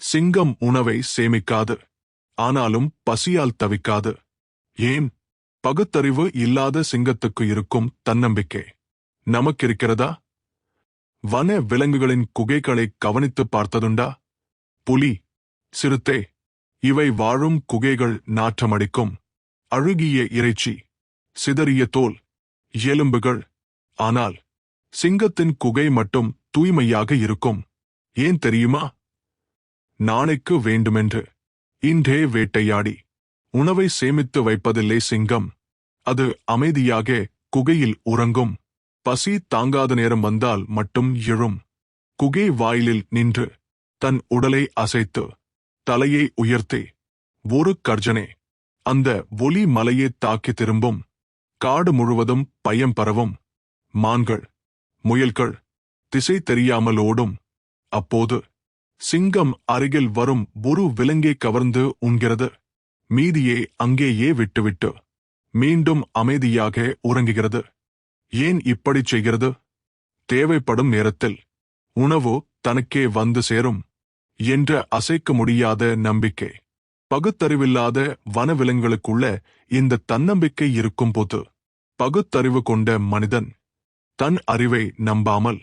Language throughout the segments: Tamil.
சிங்கம் உணவை சேமிக்காது. ஆனாலும் பசியால் தவிக்காது. ஏன்? பகுத்தறிவு இல்லாத சிங்கத்துக்கு இருக்கும் தன்னம்பிக்கை. நமக்கிருக்கிறதா? வன விலங்குகளின் குகைகளை கவனித்து பார்த்ததுண்டா? புலி சிறுத்தை இவை வாழும் குகைகள் நாற்றமடிக்கும். அழுகிய இறைச்சி சிதறிய தோல் எலும்புகள். ஆனால் சிங்கத்தின் குகை மட்டும் தூய்மையாக இருக்கும். ஏன் தெரியுமா? நாளைக்கு வேண்டுமென்று. இன்றே வேட்டையாடி. உணவை சேமித்து வைப்பதில்லை சிங்கம். அது அமைதியாக குகையில் உறங்கும். பசி தாங்காத நேரம் வந்தால் மட்டும் எழும். குகை வாயிலில் நின்று தன் உடலை அசைத்து தலையை உயர்த்தி ஒரு கர்ஜனே அந்த ஒலி மலையை தாக்கி திரும்பும். காடு முழுவதும் பயம் பரவும். மான்கள் முயல்கள் திசை தெரியாமல் ஓடும். அப்போது சிங்கம் அருகில் வரும் ஒரு விலங்கை கவர்ந்து உண்கிறது. மீதியை அங்கேயே விட்டுவிட்டு மீண்டும் அமைதியாக உறங்குகிறது. ஏன் இப்படிச் செய்கிறது? தேவைப்படும் நேரத்தில் உணவு தனக்கே வந்து சேரும் என்ற அசைக்க முடியாத நம்பிக்கை. பகுத்தறிவில்லாத வனவிலங்குகளுக்குள்ள இந்த தன்னம்பிக்கை இருக்கும்போது பகுத்தறிவு கொண்ட மனிதன் தன் அறிவை நம்பாமல்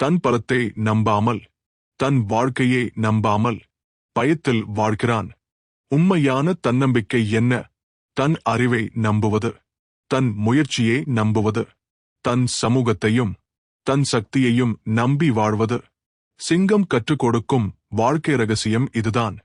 தன் பலத்தை நம்பாமல் தன் வாழ்க்கையை நம்பாமல் பயத்தில் வாழ்கிறான். உண்மையான தன்னம்பிக்கை என்ன? தன் அறிவை நம்புவது தன் முயற்சியை நம்புவது தன் சமூகத்தையும் தன் சக்தியையும் நம்பி வாழ்வது. சிங்கம் கற்றுக் கொடுக்கும் வாழ்க்கை ரகசியம் இதுதான்.